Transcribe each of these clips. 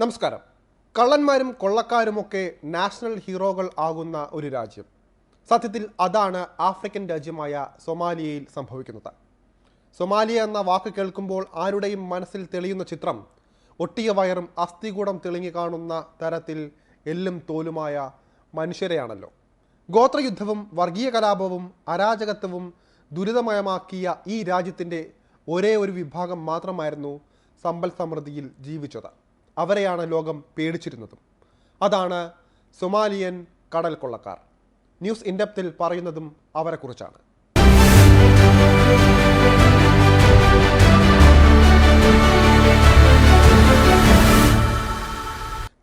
നമസ്കാരം. കള്ളന്മാരും കൊള്ളക്കാരുമൊക്കെ നാഷണൽ ഹീറോകൾ ആകുന്ന ഒരു രാജ്യം. സത്യത്തിൽ അതാണ് ആഫ്രിക്കൻ രാജ്യമായ സൊമാലിയയിൽ സംഭവിക്കുന്നത്. സൊമാലിയ എന്ന വാക്ക് കേൾക്കുമ്പോൾ ആരുടെയും മനസ്സിൽ തെളിയുന്ന ചിത്രം ഒട്ടിയ വയറും അസ്ഥികൂടം തെളിഞ്ഞു കാണുന്ന തരത്തിൽ എല്ലും തോലുമായ മനുഷ്യരെയാണല്ലോ. ഗോത്രയുദ്ധവും വർഗീയ കലാപവും അരാജകത്വവും ദുരിതമയമാക്കിയ ഈ രാജ്യത്തിന്റെ ഒരേ ഒരു വിഭാഗം മാത്രമായിരുന്നു സമ്പൽ സമൃദ്ധിയിൽ ജീവിച്ചത്. അവരെയാണ് ലോകം പേടിച്ചിരുന്നതും. അതാണ് സൊമാലിയൻ കടൽ കൊള്ളക്കാർ ന്യൂസ് ഇൻഡപ്തിൽ പറയുന്നതും അവരെക്കുറിച്ചാണ്.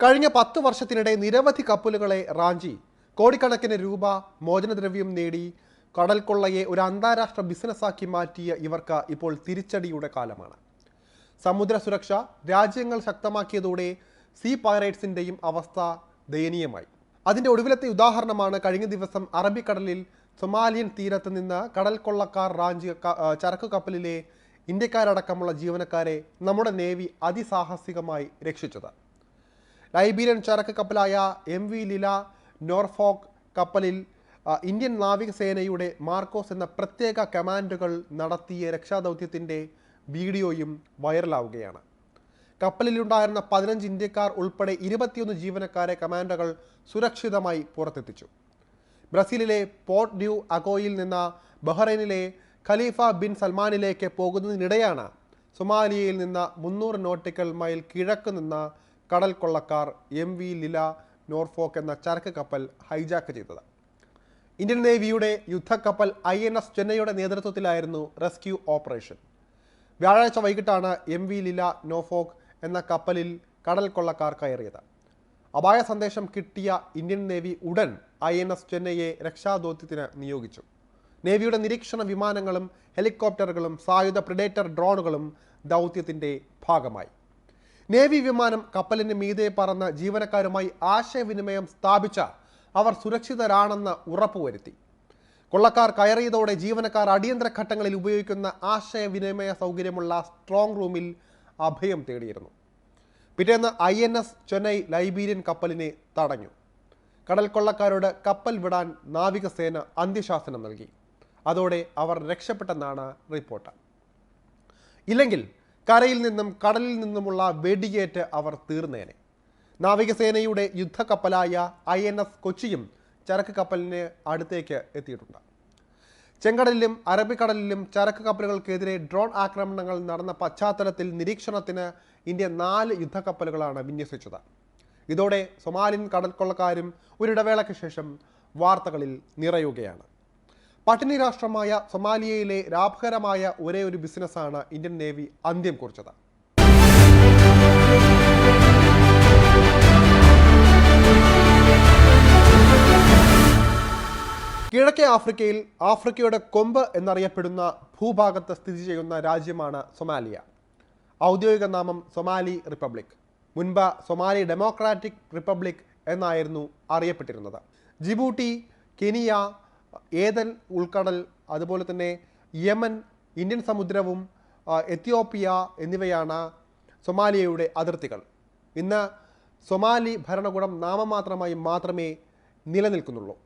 കഴിഞ്ഞ പത്ത് വർഷത്തിനിടെ നിരവധി കപ്പലുകളെ റാഞ്ചി കോടിക്കണക്കിന് രൂപ മോചനദ്രവ്യം നേടി കടൽക്കൊള്ളയെ ഒരു അന്താരാഷ്ട്ര ബിസിനസ്സാക്കി മാറ്റിയ ഇവർക്ക് ഇപ്പോൾ തിരിച്ചടിയുടെ കാലമാണ്. സമുദ്ര സുരക്ഷ രാജ്യങ്ങൾ ശക്തമാക്കിയതോടെ സീ പൈറേറ്റ്സിന്റെയും അവസ്ഥ ദയനീയമായി. അതിന്റെ ഒടുവിലത്തെ ഉദാഹരണമാണ് കഴിഞ്ഞ ദിവസം അറബിക്കടലിൽ സൊമാലിയൻ തീരത്ത് നിന്ന് കടൽ കൊള്ളക്കാർ റാഞ്ചി ചരക്ക് കപ്പലിലെ ഇന്ത്യക്കാരടക്കമുള്ള ജീവനക്കാരെ നമ്മുടെ നേവി അതിസാഹസികമായി രക്ഷിച്ചത്. ലൈബീരിയൻ ചരക്ക് കപ്പലായ എം വി ലില നോർഫോക്ക് കപ്പലിൽ ഇന്ത്യൻ നാവികസേനയുടെ മാർക്കോസ് എന്ന പ്രത്യേക കമാൻഡുകൾ നടത്തിയ രക്ഷാദൗത്യത്തിന്റെ വീഡിയോയും വൈറലാവുകയാണ്. കപ്പലിലുണ്ടായിരുന്ന പതിനഞ്ച് ഇന്ത്യക്കാർ ഉൾപ്പെടെ ഇരുപത്തിയൊന്ന് ജീവനക്കാരെ കമാൻഡോകൾ സുരക്ഷിതമായി പുറത്തെത്തിച്ചു. ബ്രസീലിലെ പോർട്ട് ഡ്യൂ അഗോയിൽ നിന്ന് ബഹ്റൈനിലെ ഖലീഫ ബിൻ സൽമാനിലേക്ക് പോകുന്നതിനിടെയാണ് സൊമാലിയയിൽ നിന്ന് മുന്നൂറ് നോട്ടിക്കൽ മൈൽ കിഴക്ക് നിന്ന് കടൽ കൊള്ളക്കാർ എം വി ലില നോർഫോക്ക് എന്ന ചരക്ക് കപ്പൽ ഹൈജാക്ക് ചെയ്തത്. ഇന്ത്യൻ നേവിയുടെ യുദ്ധക്കപ്പൽ ഐ എൻ എസ് ചെന്നൈയുടെ നേതൃത്വത്തിലായിരുന്നു റെസ്ക്യൂ ഓപ്പറേഷൻ. വ്യാഴാഴ്ച വൈകിട്ടാണ് എം വി ലില നോഫോക്ക് എന്ന കപ്പലിൽ കടൽ കൊള്ളക്കാർ കയറിയത്. അപായ സന്ദേശം കിട്ടിയ ഇന്ത്യൻ നേവി ഉടൻ ഐ എൻ എസ് ചെന്നൈയെ രക്ഷാദൗത്യത്തിന് നിയോഗിച്ചു. നേവിയുടെ നിരീക്ഷണ വിമാനങ്ങളും ഹെലികോപ്റ്ററുകളും സായുധ പ്രിഡേറ്റർ ഡ്രോണുകളും ദൗത്യത്തിന്റെ ഭാഗമായി. നേവി വിമാനം കപ്പലിന് മീതെ പറന്ന് ജീവനക്കാരുമായി ആശയവിനിമയം സ്ഥാപിച്ച അവർ സുരക്ഷിതരാണെന്ന് ഉറപ്പുവരുത്തി. കൊള്ളക്കാർ കയറിയതോടെ ജീവനക്കാർ അടിയന്തര ഘട്ടങ്ങളിൽ ഉപയോഗിക്കുന്ന ആശയവിനിമയ സൗകര്യമുള്ള സ്ട്രോങ് റൂമിൽ അഭയം തേടിയിരുന്നു. പിറ്റേന്ന് I N S Chennai Liberian കപ്പലിനെ തടഞ്ഞു. കടൽ കൊള്ളക്കാരോട് കപ്പൽ വിടാൻ നാവികസേന അന്ത്യശാസനം നൽകി. അതോടെ അവർ രക്ഷപ്പെട്ടെന്നാണ് റിപ്പോർട്ട്. ഇല്ലെങ്കിൽ കരയിൽ നിന്നും കടലിൽ നിന്നുമുള്ള വെടിയേറ്റ് അവർ തീർന്നേനെ. നാവികസേനയുടെ യുദ്ധക്കപ്പലായ ഐ എൻ എസ് കൊച്ചിയും ചരക്ക് കപ്പലിന് അടുത്തേക്ക് എത്തിയിട്ടുണ്ട്. ചെങ്കടലിലും അറബിക്കടലിലും ചരക്ക് കപ്പലുകൾക്കെതിരെ ഡ്രോൺ ആക്രമണങ്ങൾ നടന്ന പശ്ചാത്തലത്തിൽ നിരീക്ഷണത്തിന് ഇന്ത്യ നാല് യുദ്ധക്കപ്പലുകളാണ് വിന്യസിച്ചത്. ഇതോടെ സൊമാലിയൻ കടൽക്കൊള്ളക്കാരും ഒരിടവേളയ്ക്ക് ശേഷം വാർത്തകളിൽ നിറയുകയാണ്. പട്ടിണി രാഷ്ട്രമായ സൊമാലിയയിലെ ലാഭകരമായ ഒരേ ഒരു ബിസിനസ്സാണ് ഇന്ത്യൻ നേവി അന്ത്യം കുറിച്ചത്. കിഴക്കേ ആഫ്രിക്കയിൽ ആഫ്രിക്കയുടെ കൊമ്പ് എന്നറിയപ്പെടുന്ന ഭൂഭാഗത്ത് സ്ഥിതി ചെയ്യുന്ന രാജ്യമാണ് സൊമാലിയ. ഔദ്യോഗിക നാമം സൊമാലി റിപ്പബ്ലിക്. മുൻപ് സൊമാലി ഡെമോക്രാറ്റിക് റിപ്പബ്ലിക് എന്നായിരുന്നു അറിയപ്പെട്ടിരുന്നത്. ജിബൂട്ടി കെനിയ ഏതൽ ഉൾക്കടൽ അതുപോലെ തന്നെ യമൻ ഇന്ത്യൻ സമുദ്രവും എത്യോപ്യ എന്നിവയാണ് സൊമാലിയയുടെ അതിർത്തികൾ. ഇന്ന് സൊമാലി ഭരണകൂടം നാമമാത്രമായി മാത്രമേ നിലനിൽക്കുന്നുള്ളൂ.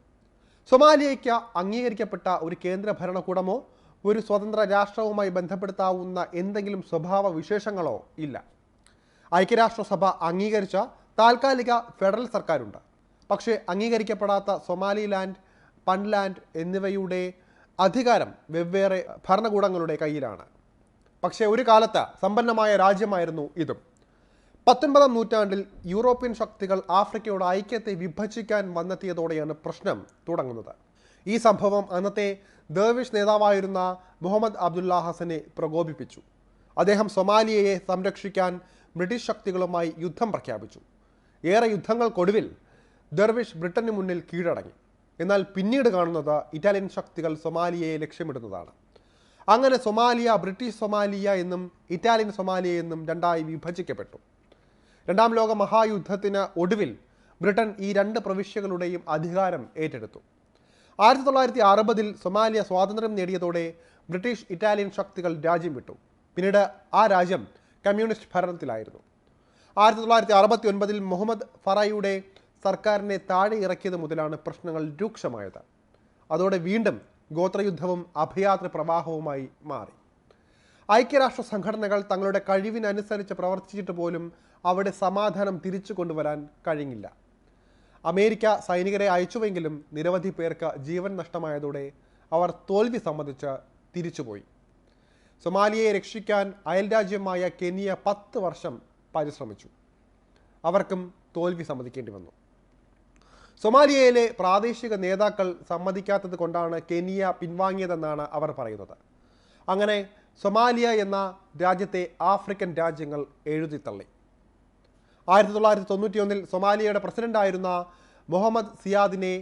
സൊമാലിയയ്ക്ക് അംഗീകരിക്കപ്പെട്ട ഒരു കേന്ദ്ര ഭരണകൂടമോ ഒരു സ്വതന്ത്ര രാഷ്ട്രവുമായി ബന്ധപ്പെടുത്താവുന്ന എന്തെങ്കിലും സ്വഭാവ വിശേഷങ്ങളോ ഇല്ല. ഐക്യരാഷ്ട്രസഭ അംഗീകരിച്ച താൽക്കാലിക ഫെഡറൽ സർക്കാരുണ്ട്. പക്ഷേ അംഗീകരിക്കപ്പെടാത്ത സൊമാലിലാൻഡ് പൺലാൻഡ് എന്നിവയുടെ അധികാരം വെവ്വേറെ ഭരണകൂടങ്ങളുടെ കയ്യിലാണ്. പക്ഷേ ഒരു കാലത്ത് സമ്പന്നമായ രാജ്യമായിരുന്നു ഇതും. പത്തൊൻപതാം നൂറ്റാണ്ടിൽ യൂറോപ്യൻ ശക്തികൾ ആഫ്രിക്കയുടെ ഐക്യത്തെ വിഭജിക്കാൻ വന്നെത്തിയതോടെയാണ് പ്രശ്നം തുടങ്ങുന്നത്. ഈ സംഭവം അന്നത്തെ ദേവിഷ് നേതാവായിരുന്ന മുഹമ്മദ് അബ്ദുല്ല ഹസനെ പ്രകോപിപ്പിച്ചു. അദ്ദേഹം സൊമാലിയയെ സംരക്ഷിക്കാൻ ബ്രിട്ടീഷ് ശക്തികളുമായി യുദ്ധം പ്രഖ്യാപിച്ചു. ഏറെ യുദ്ധങ്ങൾക്കൊടുവിൽ ദർവിഷ് ബ്രിട്ടന് മുന്നിൽ കീഴടങ്ങി. എന്നാൽ പിന്നീട് കാണുന്നത് ഇറ്റാലിയൻ ശക്തികൾ സൊമാലിയയെ ലക്ഷ്യമിടുന്നതാണ്. അങ്ങനെ സൊമാലിയ ബ്രിട്ടീഷ് സൊമാലിയ എന്നും ഇറ്റാലിയൻ സൊമാലിയ എന്നും രണ്ടായി വിഭജിക്കപ്പെട്ടു. രണ്ടാം ലോക മഹായുദ്ധത്തിന് ഒടുവിൽ ബ്രിട്ടൻ ഈ രണ്ട് പ്രവിശ്യകളുടെയും അധികാരം ഏറ്റെടുത്തു. ആയിരത്തി തൊള്ളായിരത്തി അറുപതിൽ സൊമാലിയ സ്വാതന്ത്ര്യം നേടിയതോടെ ബ്രിട്ടീഷ് ഇറ്റാലിയൻ ശക്തികൾ രാജ്യം വിട്ടു. പിന്നീട് ആ രാജ്യം കമ്മ്യൂണിസ്റ്റ് ഭരണത്തിലായിരുന്നു. ആയിരത്തി തൊള്ളായിരത്തി അറുപത്തി ഒൻപതിൽ മുഹമ്മദ് ഫറായിയുടെ സർക്കാരിനെ താഴെ ഇറക്കിയത് മുതലാണ് പ്രശ്നങ്ങൾ രൂക്ഷമായത്. അതോടെ വീണ്ടും ഗോത്രയുദ്ധവും അഭയാത്ര പ്രവാഹവുമായി മാറി. ഐക്യരാഷ്ട്ര സംഘടനകൾ തങ്ങളുടെ കഴിവിനനുസരിച്ച് പ്രവർത്തിച്ചിട്ട് പോലും അവിടെ സമാധാനം തിരിച്ചു കൊണ്ടുവരാൻ കഴിഞ്ഞില്ല. അമേരിക്ക സൈനികരെ അയച്ചുവെങ്കിലും നിരവധി പേർക്ക് ജീവൻ നഷ്ടമായതോടെ അവർ തോൽവി സംബന്ധിച്ച് തിരിച്ചുപോയി. സൊമാലിയയെ രക്ഷിക്കാൻ അയൽരാജ്യമായ കെനിയ പത്ത് വർഷം പരിശ്രമിച്ചു. അവർക്കും തോൽവി സമ്മതിക്കേണ്ടി വന്നു. സൊമാലിയയിലെ പ്രാദേശിക നേതാക്കൾ സമ്മതിക്കാത്തത് കൊണ്ടാണ് കെനിയ പിൻവാങ്ങിയതെന്നാണ് അവർ പറയുന്നത്. അങ്ങനെ സൊമാലിയ എന്ന രാജ്യത്തെ ആഫ്രിക്കൻ രാജ്യങ്ങൾ എഴുതി തള്ളി. ആയിരത്തി തൊള്ളായിരത്തി തൊണ്ണൂറ്റിയൊന്നിൽ സൊമാലിയയുടെ പ്രസിഡന്റായിരുന്ന മുഹമ്മദ് സിയാദിനെ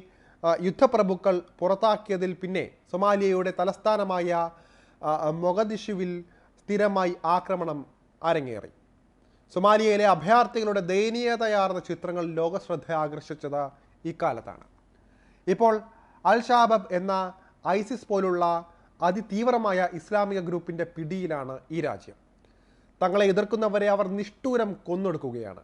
യുദ്ധപ്രഭുക്കൾ പുറത്താക്കിയതിൽ പിന്നെ സൊമാലിയയുടെ തലസ്ഥാനമായ മൊഗദിഷുവിൽ സ്ഥിരമായി ആക്രമണം അരങ്ങേറി. സൊമാലിയയിലെ അഭയാർത്ഥികളുടെ ദയനീയതയാർന്ന ചിത്രങ്ങൾ ലോകശ്രദ്ധ ആകർഷിച്ചത് ഇക്കാലത്താണ്. ഇപ്പോൾ അൽ ഷാബബ് എന്ന ഐസിസ് പോലുള്ള അതിതീവ്രമായ ഇസ്ലാമിക ഗ്രൂപ്പിന്റെ പിടിയിലാണ് ഈ രാജ്യം. തങ്ങളെ എതിർക്കുന്നവരെ അവർ നിഷ്ഠൂരം കൊന്നൊടുക്കുകയാണ്.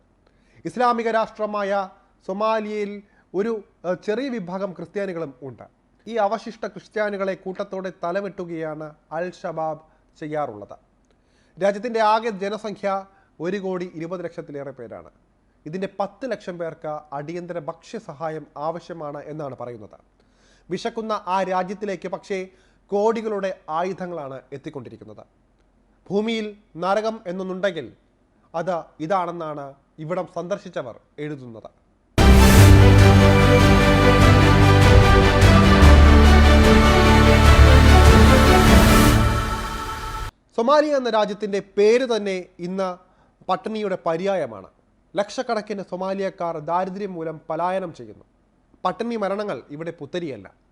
ഇസ്ലാമിക രാഷ്ട്രമായ സൊമാലിയയിൽ ഒരു ചെറിയ വിഭാഗം ക്രിസ്ത്യാനികളും ഉണ്ട്. ഈ അവശിഷ്ട ക്രിസ്ത്യാനികളെ കൂട്ടത്തോടെ തലവെട്ടുകയാണ് അൽ ഷബാബ് ചെയ്യാറുള്ളത്. രാജ്യത്തിന്റെ ആകെ ജനസംഖ്യ ഒരു കോടി ഇരുപത് ലക്ഷത്തിലേറെ പേരാണ്. ഇതിന്റെ പത്ത് ലക്ഷം പേർക്ക് അടിയന്തര ഭക്ഷ്യസഹായം ആവശ്യമാണ് എന്നാണ് പറയുന്നത്. വിശക്കുന്ന ആ രാജ്യത്തിലേക്ക് പക്ഷേ കോടികളുടെ ആയുധങ്ങളാണ് എത്തിക്കൊണ്ടിരിക്കുന്നത്. ഭൂമിയിൽ നരകം എന്നൊന്നുണ്ടെങ്കിൽ അത് ഇതാണെന്നാണ് ഇവിടം സന്ദർശിച്ചവർ എഴുതുന്നത്. സൊമാലിയ എന്ന രാജ്യത്തിന്റെ പേര് തന്നെ ഇന്ന് പട്ടിണിയുടെ പര്യായമാണ്. ലക്ഷക്കണക്കിന് സൊമാലിയക്കാർ ദാരിദ്ര്യം മൂലം പലായനം ചെയ്യുന്നു. പട്ടിണി മരണങ്ങൾ ഇവിടെ പുത്തരിയല്ല.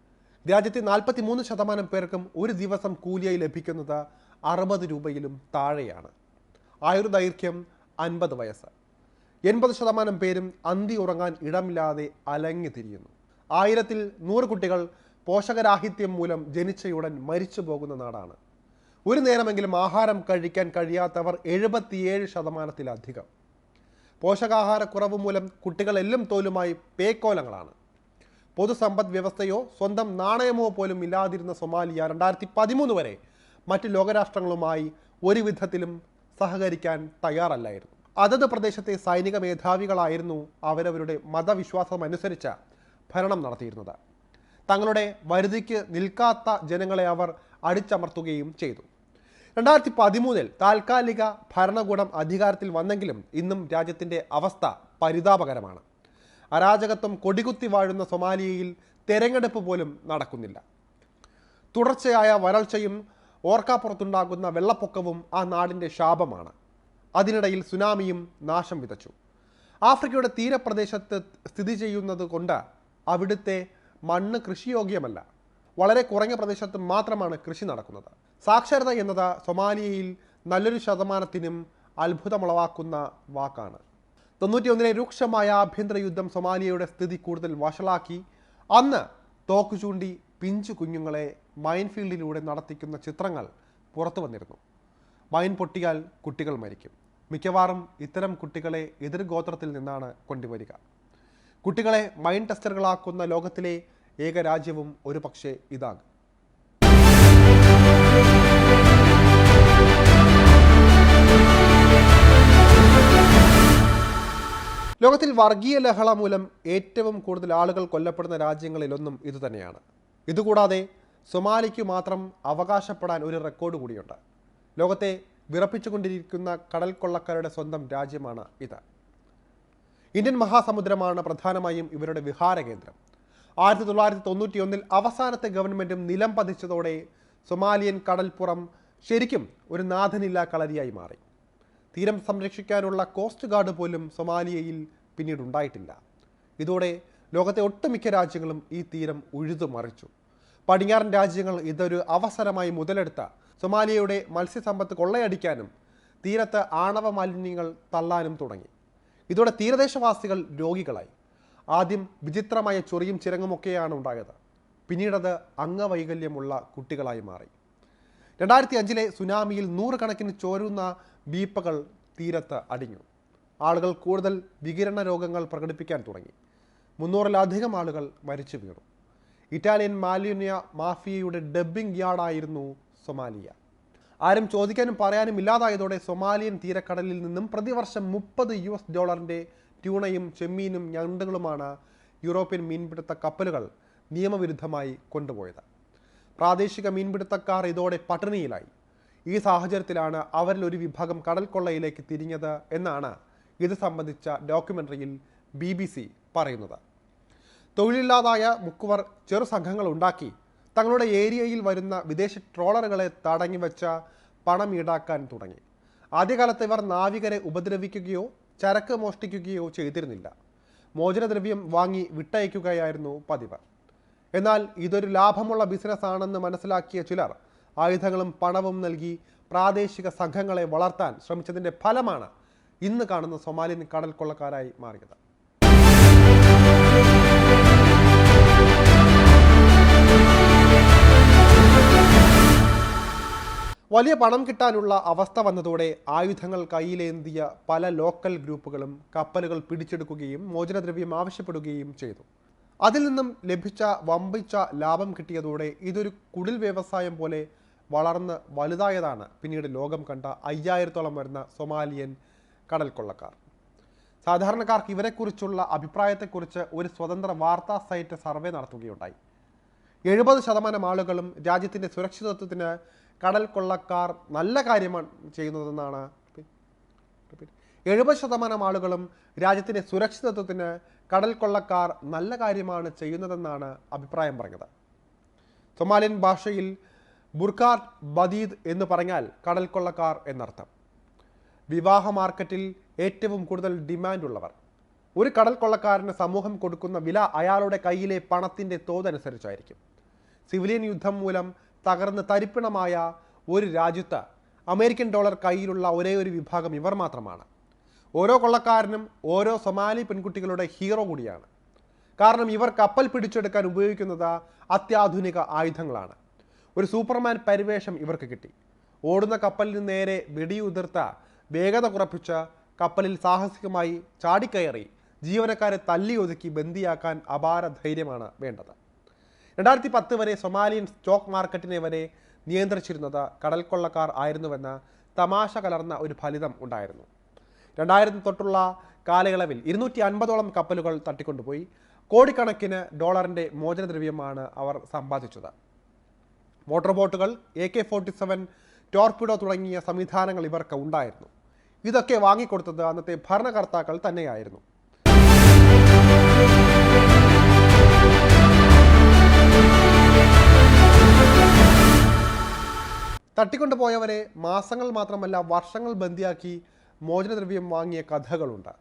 രാജ്യത്തെ നാൽപ്പത്തി മൂന്ന് ശതമാനം പേർക്കും ഒരു ദിവസം കൂലിയായി ലഭിക്കുന്നത് അറുപത് രൂപയിലും താഴെയാണ്. ആയുർദൈർഘ്യം അൻപത് വയസ്സ്. എൺപത് ശതമാനം പേരും അന്തി ഉറങ്ങാൻ ഇടമില്ലാതെ അലങ്ങി തിരിയുന്നു. ആയിരത്തിൽ നൂറ് കുട്ടികൾ പോഷകരാഹിത്യം മൂലം ജനിച്ചയുടൻ മരിച്ചു പോകുന്ന നാടാണ്. ഒരു നേരമെങ്കിലും ആഹാരം കഴിക്കാൻ കഴിയാത്തവർ എഴുപത്തിയേഴ് ശതമാനത്തിലധികം. പോഷകാഹാരക്കുറവ് മൂലം കുട്ടികൾ തോലുമായി പേക്കോലങ്ങളാണ്. പൊതുസമ്പദ് വ്യവസ്ഥയോ സ്വന്തം നാണയമോ പോലും ഇല്ലാതിരുന്ന സൊമാലിയ രണ്ടായിരത്തി പതിമൂന്ന് വരെ മറ്റ് ലോകരാഷ്ട്രങ്ങളുമായി ഒരു വിധത്തിലും സഹകരിക്കാൻ തയ്യാറല്ലായിരുന്നു. അതത് പ്രദേശത്തെ സൈനിക മേധാവികളായിരുന്നു അവരവരുടെ മതവിശ്വാസമനുസരിച്ച് ഭരണം നടത്തിയിരുന്നത്. തങ്ങളുടെ വരുതിക്ക് നിൽക്കാത്ത ജനങ്ങളെ അവർ അടിച്ചമർത്തുകയും ചെയ്തു. രണ്ടായിരത്തി പതിമൂന്നിൽ താൽക്കാലിക ഭരണകൂടം അധികാരത്തിൽ വന്നെങ്കിലും ഇന്നും രാജ്യത്തിന്റെ അവസ്ഥ പരിതാപകരമാണ്. അരാജകത്വം കൊടികുത്തി വാഴുന്ന സൊമാലിയയിൽ തെരഞ്ഞെടുപ്പ് പോലും നടക്കുന്നില്ല. തുടർച്ചയായ വരൾച്ചയും ഓർക്കാപ്പുറത്തുണ്ടാകുന്ന വെള്ളപ്പൊക്കവും ആ നാടിന്റെ ശാപമാണ്. അതിനിടയിൽ സുനാമിയും നാശം വിതച്ചു. ആഫ്രിക്കയുടെ തീരപ്രദേശത്ത് സ്ഥിതി ചെയ്യുന്നത് കൊണ്ട് അവിടുത്തെ മണ്ണ് കൃഷിയോഗ്യമല്ല. വളരെ കുറഞ്ഞ പ്രദേശത്ത് മാത്രമാണ് കൃഷി നടക്കുന്നത്. സാക്ഷരത എന്നത് സൊമാലിയയിൽ നല്ലൊരു ശതമാനത്തിനും അത്ഭുതമുളവാക്കുന്ന വാക്കാണ്. തൊണ്ണൂറ്റിയൊന്നിലെ രൂക്ഷമായ ആഭ്യന്തര യുദ്ധം സൊമാലിയയുടെ സ്ഥിതി കൂടുതൽ വഷളാക്കി. അന്ന് തോക്ക് ചൂണ്ടി പിഞ്ചു കുഞ്ഞുങ്ങളെ മൈൻഫീൽഡിലൂടെ നടത്തിക്കുന്ന ചിത്രങ്ങൾ പുറത്തു വന്നിരുന്നു. മൈൻ പൊട്ടിയാൽ കുട്ടികൾ മരിക്കും. മിക്കവാറും ഇത്തരം കുട്ടികളെ എതിർഗോത്രത്തിൽ നിന്നാണ് കൊണ്ടുവരിക. കുട്ടികളെ മൈൻ ടെസ്റ്ററുകളാക്കുന്ന ലോകത്തിലെ ഏക രാജ്യവും ഒരു പക്ഷേ ഇതാകും. ലോകത്തിൽ വർഗീയ ലഹള മൂലം ഏറ്റവും കൂടുതൽ ആളുകൾ കൊല്ലപ്പെടുന്ന രാജ്യങ്ങളിലൊന്നും ഇതുതന്നെയാണ്. ഇതുകൂടാതെ സൊമാലിക്ക് മാത്രം അവകാശപ്പെടാൻ ഒരു റെക്കോർഡ് കൂടിയുണ്ട്. ലോകത്തെ വിറപ്പിച്ചുകൊണ്ടിരിക്കുന്ന കടൽ കൊള്ളക്കാരുടെ സ്വന്തം രാജ്യമാണ് ഇത്. ഇന്ത്യൻ മഹാസമുദ്രമാണ് പ്രധാനമായും ഇവരുടെ വിഹാര കേന്ദ്രം. ആയിരത്തി തൊള്ളായിരത്തി തൊണ്ണൂറ്റിയൊന്നിൽ അവസാനത്തെ ഗവൺമെന്റും നിലം പതിച്ചതോടെ സൊമാലിയൻ കടൽപ്പുറം ശരിക്കും ഒരു നാഥനില്ലാ കളരിയായി മാറി. തീരം സംരക്ഷിക്കാനുള്ള കോസ്റ്റ് ഗാർഡ് പോലും സൊമാലിയയിൽ പിന്നീട് ഉണ്ടായിട്ടില്ല ഇതോടെ ലോകത്തെ ഒട്ടുമിക്ക രാജ്യങ്ങളും ഈ തീരം ഉഴുതു മറിച്ചു പടിഞ്ഞാറൻ രാജ്യങ്ങൾ ഇതൊരു അവസരമായി മുതലെടുത്ത സൊമാലിയയുടെ മത്സ്യസമ്പത്ത് കൊള്ളയടിക്കാനും തീരത്ത് ആണവ മാലിന്യങ്ങൾ തള്ളാനും തുടങ്ങി. ഇതോടെ തീരദേശവാസികൾ രോഗികളായി. ആദ്യം വിചിത്രമായ ചൊറിയും ചിരങ്ങുമൊക്കെയാണ് ഉണ്ടായത്. പിന്നീടത് അംഗവൈകല്യമുള്ള കുട്ടികളായി മാറി. രണ്ടായിരത്തി അഞ്ചിലെ സുനാമിയിൽ നൂറുകണക്കിന് ചോരുന്ന ബീപ്പകൾ തീരത്ത് അടിഞ്ഞു. ആളുകൾ കൂടുതൽ വികിരണ രോഗങ്ങൾ പ്രകടിപ്പിക്കാൻ തുടങ്ങി. മുന്നൂറിലധികം ആളുകൾ മരിച്ചു വീണു. ഇറ്റാലിയൻ മാലിന്യ മാഫിയയുടെ ഡബ്ബിംഗ് യാർഡായിരുന്നു സൊമാലിയ. ആരും ചോദിക്കാനും പറയാനും ഇല്ലാതായതോടെ സൊമാലിയൻ തീരക്കടലിൽ നിന്നും പ്രതിവർഷം മുപ്പത് യു എസ് ഡോളറിന്റെ ട്യൂണയും ചെമ്മീനും ഞണ്ടുകളുമാണ് യൂറോപ്യൻ മീൻപിടുത്ത കപ്പലുകൾ നിയമവിരുദ്ധമായി കൊണ്ടുപോയത്. പ്രാദേശിക മീൻപിടുത്തക്കാർ ഇതോടെ പട്ടിണിയിലായി. ഈ സാഹചര്യത്തിലാണ് അവരിൽ ഒരു വിഭാഗം കടൽക്കൊള്ളയിലേക്ക് തിരിഞ്ഞത് എന്നാണ് ഇത് സംബന്ധിച്ച ഡോക്യുമെന്ററിയിൽ ബി ബി സി പറയുന്നത്. തൊഴിലില്ലാതായ മുക്കുവർ ചെറു സംഘങ്ങൾ ഉണ്ടാക്കി തങ്ങളുടെ ഏരിയയിൽ വരുന്ന വിദേശ ട്രോളറുകളെ തടങ്ങി വെച്ച പണം ഈടാക്കാൻ തുടങ്ങി. ആദ്യകാലത്ത് ഇവർ നാവികരെ ഉപദ്രവിക്കുകയോ ചരക്ക് മോഷ്ടിക്കുകയോ ചെയ്തിരുന്നില്ല. മോചനദ്രവ്യം വാങ്ങി വിട്ടയക്കുകയായിരുന്നു പതിവ്. എന്നാൽ ഇതൊരു ലാഭമുള്ള ബിസിനസ് ആണെന്ന് മനസ്സിലാക്കിയ ചിലർ ആയുധങ്ങളും പണവും നൽകി പ്രാദേശിക സംഘങ്ങളെ വളർത്താൻ ശ്രമിച്ചതിന്റെ ഫലമാണ് ഇന്ന് കാണുന്ന സൊമാലിയൻ കടൽ കൊള്ളക്കാരായി മാറിയത്. വലിയ പണം കിട്ടാനുള്ള അവസ്ഥ വന്നതോടെ ആയുധങ്ങൾ കയ്യിലേന്തിയ പല ലോക്കൽ ഗ്രൂപ്പുകളും കപ്പലുകൾ പിടിച്ചെടുക്കുകയും മോചനദ്രവ്യം ആവശ്യപ്പെടുകയും ചെയ്തു. അതിൽ നിന്നും ലഭിച്ച വമ്പിച്ച ലാഭം കിട്ടിയതോടെ ഇതൊരു കുടിൽ വ്യവസായം പോലെ വളർന്ന് വലുതായതാണ് പിന്നീട് ലോകം കണ്ട അയ്യായിരത്തോളം വരുന്ന സൊമാലിയൻ കടൽ കൊള്ളക്കാർ സാധാരണക്കാർക്ക് ഇവരെക്കുറിച്ചുള്ള അഭിപ്രായത്തെക്കുറിച്ച് ഒരു സ്വതന്ത്ര വാർത്താ സൈറ്റ് സർവേ നടത്തുകയുണ്ടായി. എഴുപത് ശതമാനം ആളുകളും രാജ്യത്തിന്റെ സുരക്ഷിതത്വത്തിന് കടൽ കൊള്ളക്കാർ നല്ല കാര്യമാണ് ചെയ്യുന്നതെന്നാണ് എഴുപത് ശതമാനം ആളുകളും രാജ്യത്തിന്റെ സുരക്ഷിതത്വത്തിന് കടൽ കൊള്ളക്കാർ നല്ല കാര്യമാണ് ചെയ്യുന്നതെന്നാണ് അഭിപ്രായം പറഞ്ഞത്. സൊമാലിയൻ ഭാഷയിൽ ബുർഖാർ ബദീദ് എന്ന് പറഞ്ഞാൽ കടൽക്കൊള്ളക്കാർ എന്നർത്ഥം. വിവാഹ മാർക്കറ്റിൽ ഏറ്റവും കൂടുതൽ ഡിമാൻഡ് ഉള്ളവർ ഒരു കടൽക്കൊള്ളക്കാരന് സമൂഹം കൊടുക്കുന്ന വില അയാളുടെ കയ്യിലെ പണത്തിന്റെ തോതനുസരിച്ചായിരിക്കും. സിവിലിയൻ യുദ്ധം മൂലം തകർന്ന് തരിപ്പിണമായ ഒരു രാജ്യത്ത് അമേരിക്കൻ ഡോളർ കയ്യിലുള്ള ഒരേ ഒരു വിഭാഗം ഇവർ മാത്രമാണ്. ഓരോ കൊള്ളക്കാരനും ഓരോ സൊമാലി പെൺകുട്ടികളുടെ ഹീറോ കൂടിയാണ്. കാരണം ഇവർ കപ്പൽ പിടിച്ചെടുക്കാൻ ഉപയോഗിക്കുന്നത് അത്യാധുനിക ആയുധങ്ങളാണ്. ഒരു സൂപ്പർമാൻ പരിവേഷം ഇവർക്ക് കിട്ടി. ഓടുന്ന കപ്പലിന് നേരെ വെടിയുതിർത്ത വേഗത കുറപ്പിച്ച കപ്പലിൽ സാഹസികമായി ചാടിക്കയറി ജീവനക്കാരെ തല്ലി ഒതുക്കി ബന്ദിയാക്കാൻ അപാര ധൈര്യമാണ് വേണ്ടത്. രണ്ടായിരത്തി പത്ത് വരെ സൊമാലിയൻ സ്റ്റോക്ക് മാർക്കറ്റിനെ വരെ നിയന്ത്രിച്ചിരുന്നത് കടൽക്കൊള്ളക്കാർ ആയിരുന്നുവെന്ന തമാശ കലർന്ന ഒരു ഫലിതം ഉണ്ടായിരുന്നു. രണ്ടായിരത്തി തൊട്ടുള്ള കാലയളവിൽ ഇരുന്നൂറ്റി അൻപതോളം കപ്പലുകൾ തട്ടിക്കൊണ്ടുപോയി. കോടിക്കണക്കിന് ഡോളറിന്റെ മോചനദ്രവ്യമാണ് അവർ സമ്പാദിച്ചത്. മോട്ടോർ ബോട്ടുകൾ A K forty seven torpedo തുടങ്ങിയ സംവിധാനങ്ങൾ ഇവർക്ക് ഉണ്ടായിരുന്നു. ഇതൊക്കെ വാങ്ങിക്കൊടുത്തത് അന്നത്തെ ഭരണകർത്താക്കൾ തന്നെയായിരുന്നു. തട്ടിക്കൊണ്ടുപോയവരെ മാസങ്ങൾ മാത്രമല്ല വർഷങ്ങൾ ബന്ധിയാക്കി മോചനദ്രവ്യം വാങ്ങിയ കഥകളുണ്ട്.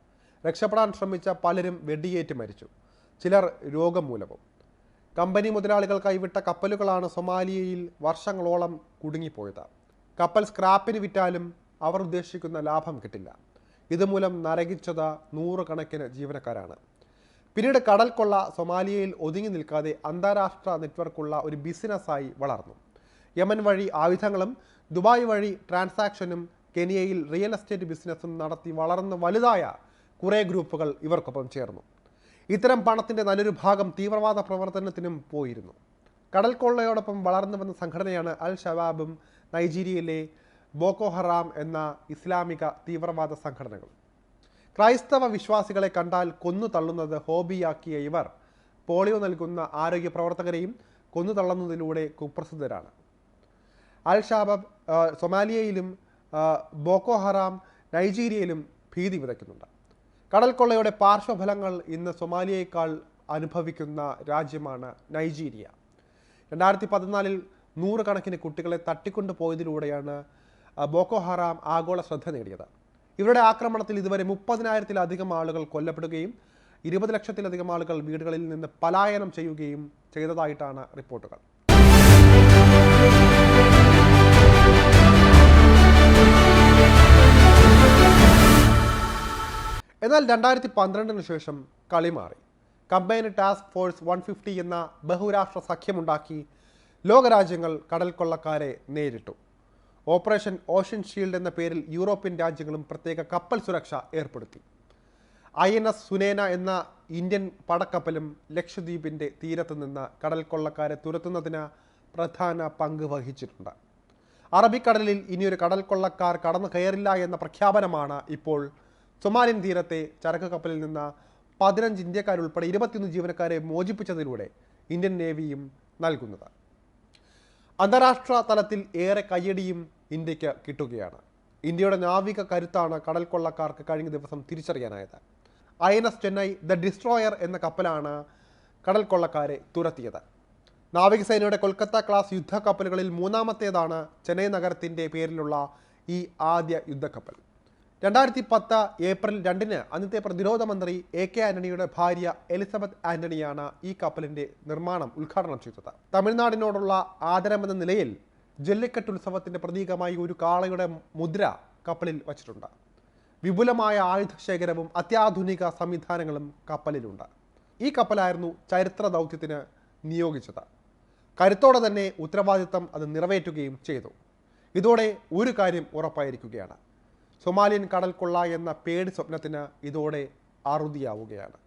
രക്ഷപ്പെടാൻ ശ്രമിച്ച പലരും വെടിയേറ്റ് മരിച്ചു. ചിലർ രോഗം മൂലവും. കമ്പനി മുതലാളികൾ കൈവിട്ട കപ്പലുകളാണ് സൊമാലിയയിൽ വർഷങ്ങളോളം കുടുങ്ങിപ്പോയത്. കപ്പൽ സ്ക്രാപ്പിന് വിറ്റാലും അവർ ഉദ്ദേശിക്കുന്ന ലാഭം കിട്ടില്ല. ഇതുമൂലം നരകിച്ചത് നൂറുകണക്കിന് ജീവനക്കാരാണ്. പിന്നീട് കടൽ കൊള്ള സൊമാലിയയിൽ ഒതുങ്ങി നിൽക്കാതെ അന്താരാഷ്ട്ര നെറ്റ്വർക്കുള്ള ഒരു ബിസിനസ്സായി വളർന്നു. യമൻ വഴി ആയുധങ്ങളും ദുബായ് വഴി ട്രാൻസാക്ഷനും കെനിയയിൽ റിയൽ എസ്റ്റേറ്റ് ബിസിനസ്സും നടത്തി വളർന്ന് വലുതായ കുറേ ഗ്രൂപ്പുകൾ ഇവർക്കൊപ്പം ചേർന്നു. ഇത്തരം പണത്തിന്റെ നല്ലൊരു ഭാഗം തീവ്രവാദ പ്രവർത്തനത്തിനും പോയിരുന്നു. കടൽ കൊള്ളയോടൊപ്പം വളർന്നു വന്ന സംഘടനയാണ് അൽ ഷബാബും നൈജീരിയയിലെ ബോക്കോ ഹറാം എന്ന ഇസ്ലാമിക തീവ്രവാദ സംഘടനകൾ ക്രൈസ്തവ വിശ്വാസികളെ കണ്ടാൽ കൊന്നു തള്ളുന്നത് ഹോബിയാക്കിയ ഇവർ. പോളിയോ നൽകുന്ന ആരോഗ്യ പ്രവർത്തകരെയും കൊന്നു തള്ളുന്നതിലൂടെ കുപ്രസിദ്ധരാണ്. അൽ ഷാബാബ് സൊമാലിയയിലും ബോക്കോ ഹറാം നൈജീരിയയിലും ഭീതി വിതയ്ക്കുന്നുണ്ട്. കടൽ കൊള്ളയുടെ പാർശ്വഫലങ്ങൾ ഇന്ന് സൊമാലിയയേക്കാൾ അനുഭവിക്കുന്ന രാജ്യമാണ് നൈജീരിയ. രണ്ടായിരത്തി പതിനാലിൽ നൂറുകണക്കിന് കുട്ടികളെ തട്ടിക്കൊണ്ടു പോയതിലൂടെയാണ് ബോക്കോ ഹറാം ആഗോള ശ്രദ്ധ നേടിയത്. ഇവരുടെ ആക്രമണത്തിൽ ഇതുവരെ മുപ്പതിനായിരത്തിലധികം ആളുകൾ കൊല്ലപ്പെടുകയും ഇരുപത് ലക്ഷത്തിലധികം ആളുകൾ വീടുകളിൽ നിന്ന് പലായനം ചെയ്യുകയും ചെയ്തതായിട്ടാണ് റിപ്പോർട്ടുകൾ. എന്നാൽ രണ്ടായിരത്തി പന്ത്രണ്ടിന് ശേഷം കളി മാറി. Combined task force one fifty എന്ന ബഹുരാഷ്ട്ര സഖ്യമുണ്ടാക്കി ലോകരാജ്യങ്ങൾ കടൽ കൊള്ളക്കാരെ നേരിട്ടു. ഓപ്പറേഷൻ ഓഷ്യൻ ഷീൽഡ് എന്ന പേരിൽ യൂറോപ്യൻ രാജ്യങ്ങളും പ്രത്യേക കപ്പൽ സുരക്ഷ ഏർപ്പെടുത്തി. ഐ എൻ എസ് സുനേന എന്ന ഇന്ത്യൻ പടക്കപ്പലും ലക്ഷദ്വീപിന്റെ തീരത്ത് നിന്ന് കടൽ കൊള്ളക്കാരെ തുരത്തുന്നതിന് പ്രധാന പങ്ക് വഹിച്ചിട്ടുണ്ട്. അറബിക്കടലിൽ ഇനിയൊരു കടൽ കൊള്ളക്കാർ കടന്നു കയറില്ല എന്ന പ്രഖ്യാപനമാണ് ഇപ്പോൾ സൊമാലിയൻ തീരത്തെ ചരക്ക് കപ്പലിൽ നിന്ന് പതിനഞ്ച് ഇന്ത്യക്കാരുൾപ്പെടെ ഇരുപത്തിയൊന്ന് ജീവനക്കാരെ മോചിപ്പിച്ചതിലൂടെ ഇന്ത്യൻ നേവിയും നൽകുന്നത്. അന്താരാഷ്ട്ര തലത്തിൽ ഏറെ കയ്യടിയും ഇന്ത്യയ്ക്ക് കിട്ടുകയാണ്. ഇന്ത്യയുടെ നാവിക കരുത്താണ് കടൽ കൊള്ളക്കാർക്ക് കഴിഞ്ഞ ദിവസം തിരിച്ചറിയാനായത്. I N S Chennai the destroyer എന്ന കപ്പലാണ് കടൽ കൊള്ളക്കാരെ തുരത്തിയത്. നാവികസേനയുടെ കൊൽക്കത്ത ക്ലാസ് യുദ്ധക്കപ്പലുകളിൽ മൂന്നാമത്തേതാണ് ചെന്നൈ നഗരത്തിന്റെ പേരിലുള്ള ഈ ആദ്യ യുദ്ധക്കപ്പൽ. രണ്ടായിരത്തി പത്ത് ഏപ്രിൽ രണ്ടിന് അന്നത്തെ പ്രതിരോധ മന്ത്രി എ കെ ആന്റണിയുടെ ഭാര്യ എലിസബത്ത് ആന്റണിയാണ് ഈ കപ്പലിന്റെ നിർമ്മാണം ഉദ്ഘാടനം ചെയ്തത്. തമിഴ്നാടിനോടുള്ള ആദരമെന്ന നിലയിൽ ജല്ലിക്കെട്ട് ഉത്സവത്തിന്റെ പ്രതീകമായി ഒരു കാളയുടെ മുദ്ര കപ്പലിൽ വച്ചിട്ടുണ്ട്. വിപുലമായ ആയുധ ശേഖരവും അത്യാധുനിക സംവിധാനങ്ങളും കപ്പലിലുണ്ട്. ഈ കപ്പലായിരുന്നു ചരിത്ര ദൗത്യത്തിന് നിയോഗിച്ചത്. കരുത്തോടെ തന്നെ ഉത്തരവാദിത്തം അത് നിറവേറ്റുകയും ചെയ്തു. ഇതോടെ ഒരു കാര്യം ഉറപ്പായിരിക്കുകയാണ്. സൊമാലിയൻ കടൽക്കൊള്ള കൊള്ള എന്ന പേടി സ്വപ്നത്തിന് ഇതോടെ അറുതിയാവുകയാണ്